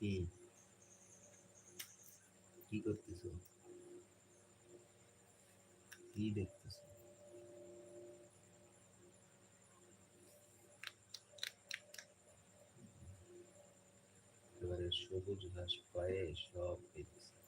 কি? কি করতেছ? কি দেখতেছো? এবারে সবুজ ঘাস পায়ে সব পেতেছে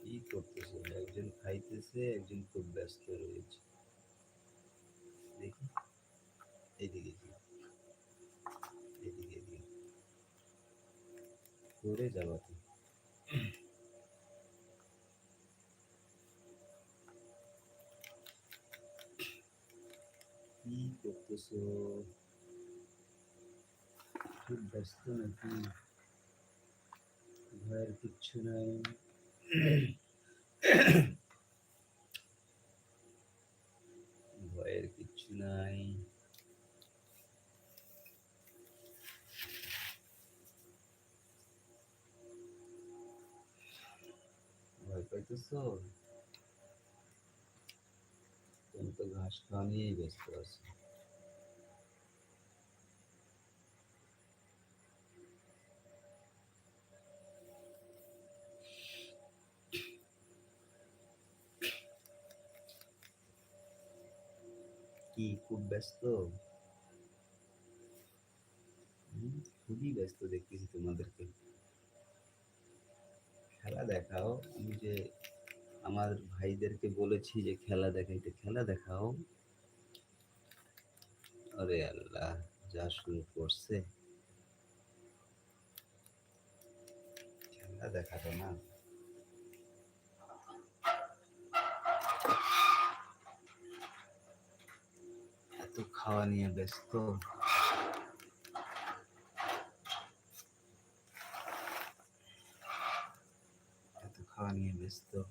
কি করতেছে একজন খাইতেছে একজন খুব ব্যস্ত রয়েছে দেখি এইদিকে কি এদিকে এদিকে করে যাবা তো কি করতেছো খুব ব্যস্ত নাকি ভয়ের কিচ্ছু নাই পাইতেছ তুমি তো ঘাস খাওয়া নিয়েই ব্যস্ত আছো কি খুব ব্যস্ত হুম, খুবই ব্যস্ত দেখতেছি তোমাদেরকে খেলা দেখাও আমি যে আমার ভাইদেরকে বলেছি যে, খেলা দেখাইতে খেলা দেখাও। আরে আল্লাহ, যা শুরু করছে খেলা দেখাতো না। এত খাওয়া নিয়ে ব্যস্ত। এত খাওয়া নিয়ে ব্যস্ত।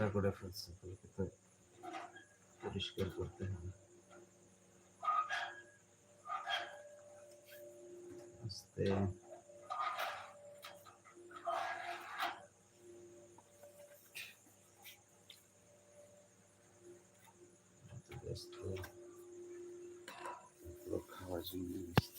নোংরা করে ফেলছে ওগুলোকে তো পরিষ্কার করতে হবে। আস্তে। খাওয়ার জন্য ব্যস্ত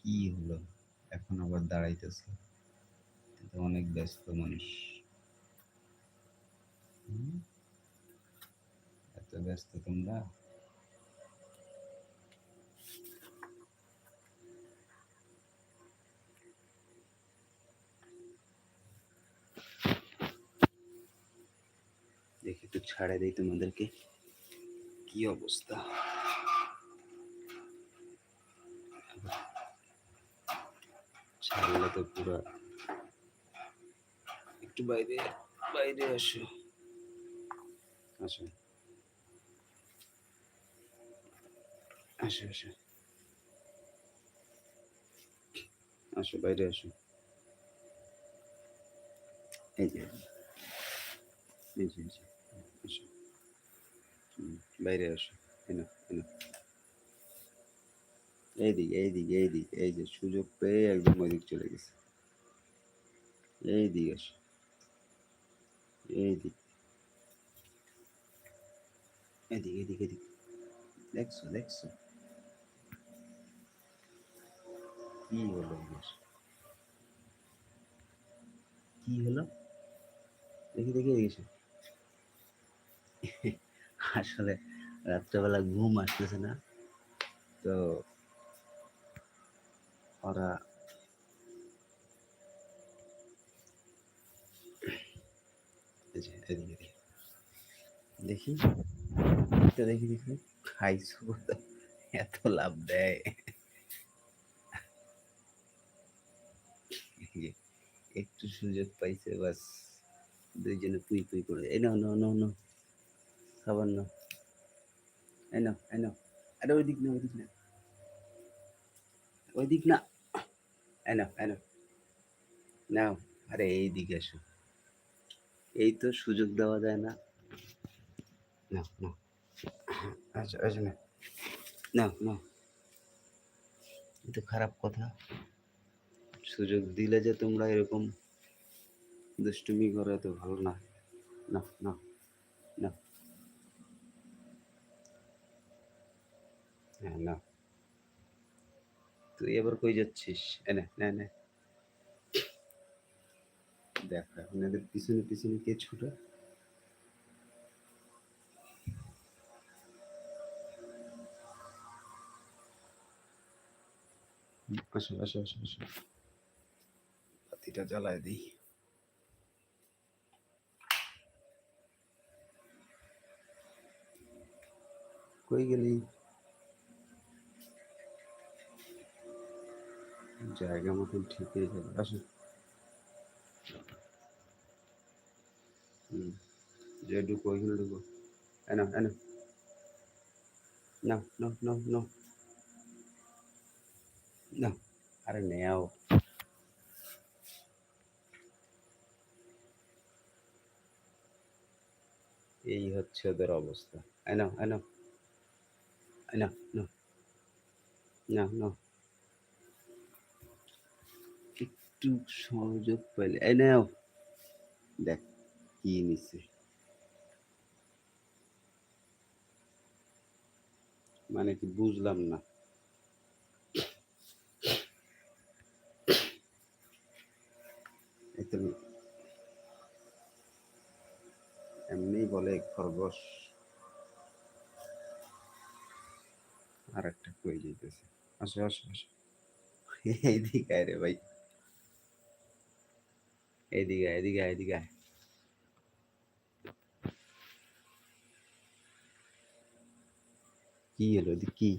কি হলো এখন আবার দাঁড়াইতেছে। অনেক ব্যস্ত মানুষ। এত ব্যস্ত তোমরা? দেখি একটু ছাড়ে দেই তোমাদেরকে। কি অবস্থা? তো পুরো। একটু বাইরে বাইরে আসো। আসো। আসো আসো। আসো বাইরে আসো। এই যে এই যে আসো। হুম, বাইরে আসো। এনো এনো এইদিকে এইদিকে এইদিকে এই যে সুযোগ পেয়ে একদম ওইদিক চলে গেছে। এইদিকে আসো। এইদিক এদিকে এদিকে এদিকে দেখছ দেখছ? কি হলো? কি হলো? দেখি দেখি এসে আসলে রাত্রেবেলা ঘুম আসতেছে না। তো এই এদিকে দেখি। দেখি দেখি। দেখি খাইছো এত লাভ দেয়। একটু সুযোগ পাইছে, বাস। দুইজনে পুই পুই করে। এই নাও নাও নাও নাও। খাবার নাও। এই নাও এই নাও। আরে ওই দিক না ওই দিক না। ওই দিক না। এই নাও এই নাও আরে এই দিকে এসো। এই তো সুযোগ দেওয়া যায় না। নাও নাও আচ্ছা আচ্ছা না। নাও নাও এটা খারাপ কথা। সুযোগ দিলে যে তোমরা এরকম দুষ্টুমি করে তো ভালো না। না না না না তুই এবার কই যাচ্ছিস? এনে নে নে দেখ, এখন পিছনে পিছনে কে ছুটে? আসো আসো আসো আসো। বাতিটা জ্বালায় দিই। কই গেলি? জায়গা মতন ঠিক হয়ে যাবে। আসো। হুম। যে ঢুকো, ওইখানে ঢুকো। এনো এনো নাও। নাও নাও নাও নাও। আরে নেও। এই হচ্ছে ওদের অবস্থা। এনো এনো এনো নাও। নাও নাও। একটু সহযোগ পাইলে। এই নাও। দেখ, কি নিছে। মানে কি বুঝলাম না। এমনি বলে খরগোশ। আর একটা কই যাইতেছে। আসো আসো আসো। এইদিকে রে ভাই। এদিকে এদিকে এদিকে কি হলো কি?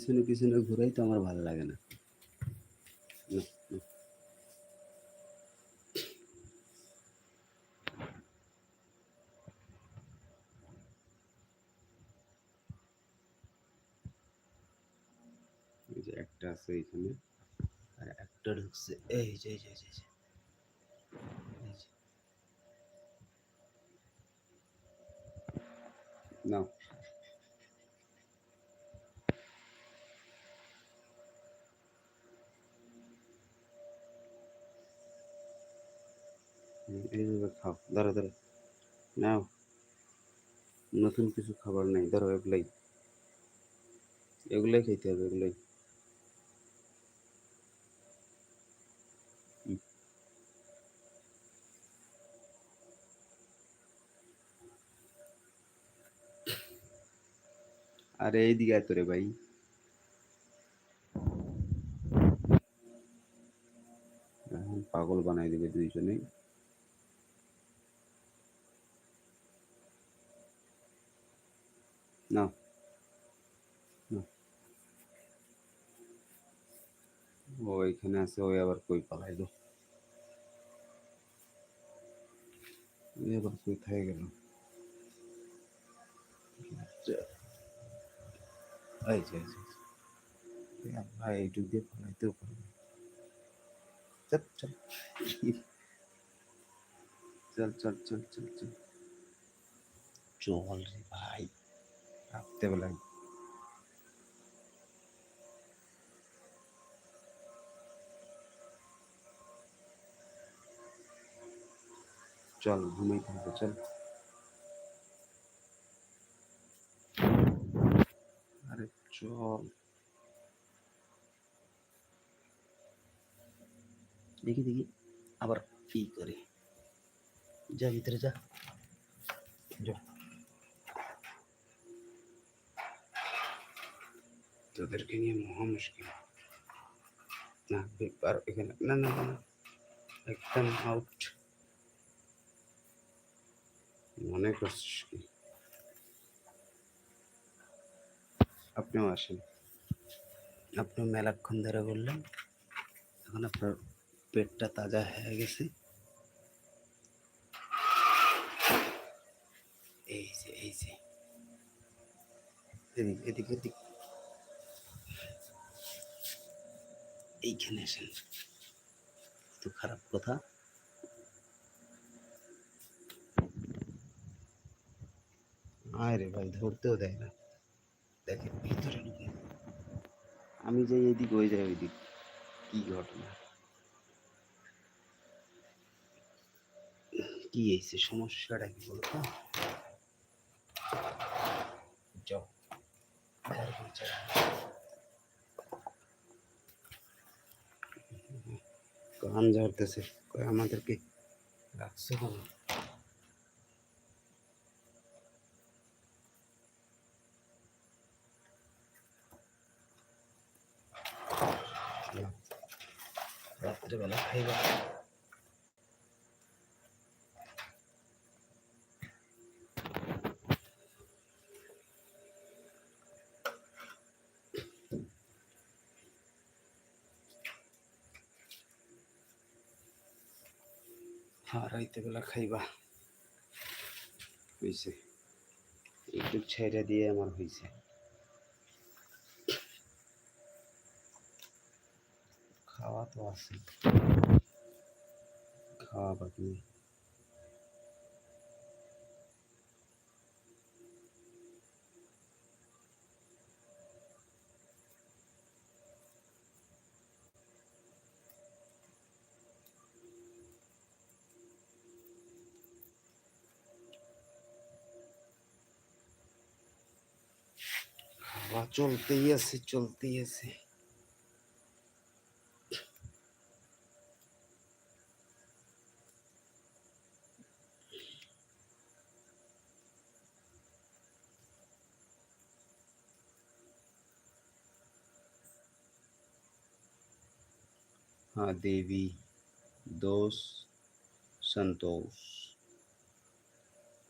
পিছনে পিছনে ঘুরাই তো আমার ভালো লাগে না। যে একটা আছে এখানে আর একটা ঢুকছে। এই যে এই যে, এই এইভাবে খাও ধরো ধরো নাও। নতুন কিছু খাবার নাই ধরো এগুলাই। এগুলাই খেতে হবে, এগুলাই। আরে এইদিকে আয় তোরে ভাই। পাগল বানাই দিবে দুইজনেই না না ও এখানে আছে ওই আবার কই পালাইলো ওই আবার কই থেকে গেল এই যে এই যে, এই যে। ভাই এইটুক দিয়ে পালাইতেও পারবে চল চল চল চল চল চল চল চল রে ভাই রাত্রেবেলায় চল ঘুমাইতে হবে চল আরে চল দেখি দেখি আবার কি করে যা ভিতরে যা যা তোদেরকে নিয়ে মহা মুশকিল না পেপার এখানে না না না না, একদম আউট মনে করছিস কি আপনিও আসেন। আপনিও মেলাক্ষণ ধরে বললেন, এখন আপনার পেটটা তাজা হয়ে গেছে। এই যে এই যে। এদিক এদিক এদিক। এইখানে আসেন। তো খারাপ কথা। আয় রে ভাই, ধরতেও দেয় না। দেখেন, ভিতরে ঢুকে। আমি যাই এদিক, ওই যাই ওইদিক। কি ঘটনা? কি হয়েছে? সমস্যাটা কি বলতো কান ঝরতেছে আমাদেরকে রাখছো কেন না। রাত্রেবেলা খাইবা হ্যাঁ রাইতে বেলা খাইবা। হয়েছে একটু ছেড়ে দিয়ে আমার হয়েছে খাওয়া তো আছে খাওয়া বাকি নেই। খাওয়া চলতেই আছে हाँ देवी दोस्त संतोष।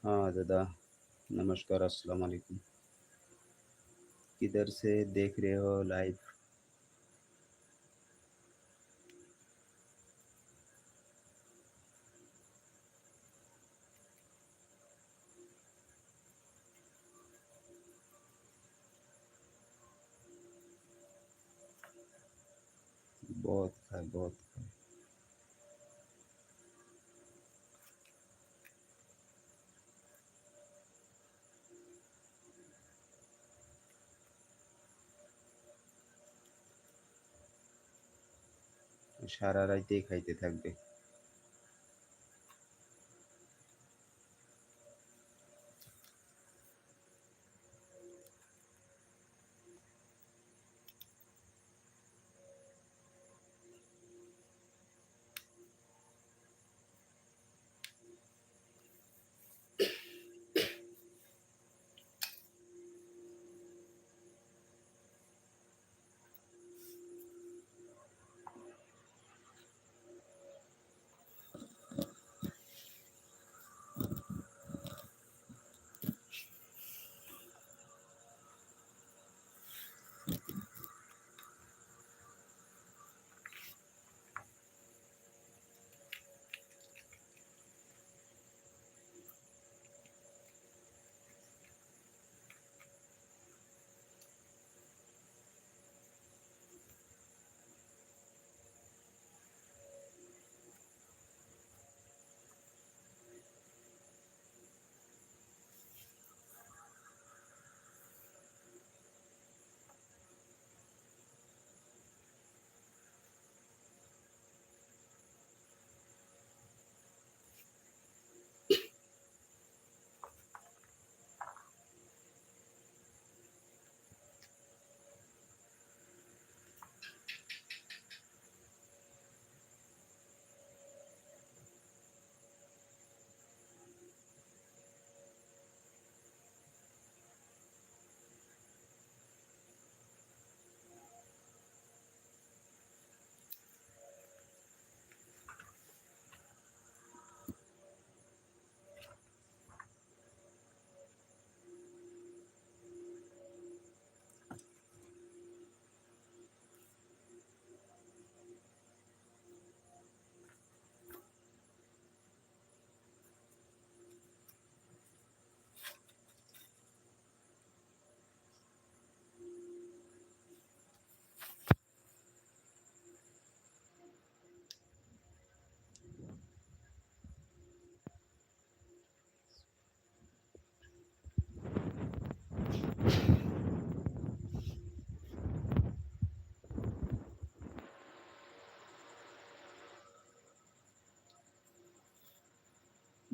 हाँ दादा, नमस्कार, अस्सलाम वालेकुम। किधर से देख रहे हो लाइव সারা রাইতেই খাইতে থাকবে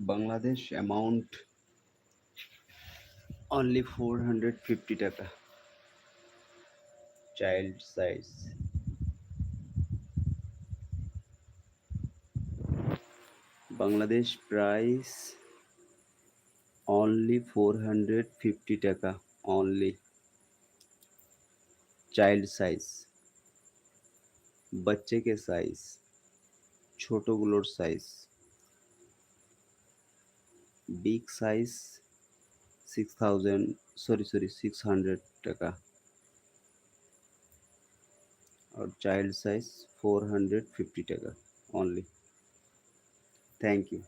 Bangladesh amount only four hundred fifty taka child size Bangladesh price only four hundred fifty taka only child size बच्चे के size ছোটগুলোর size big size six thousand sorry sorry six hundred taka और child size four hundred fifty taka only thank you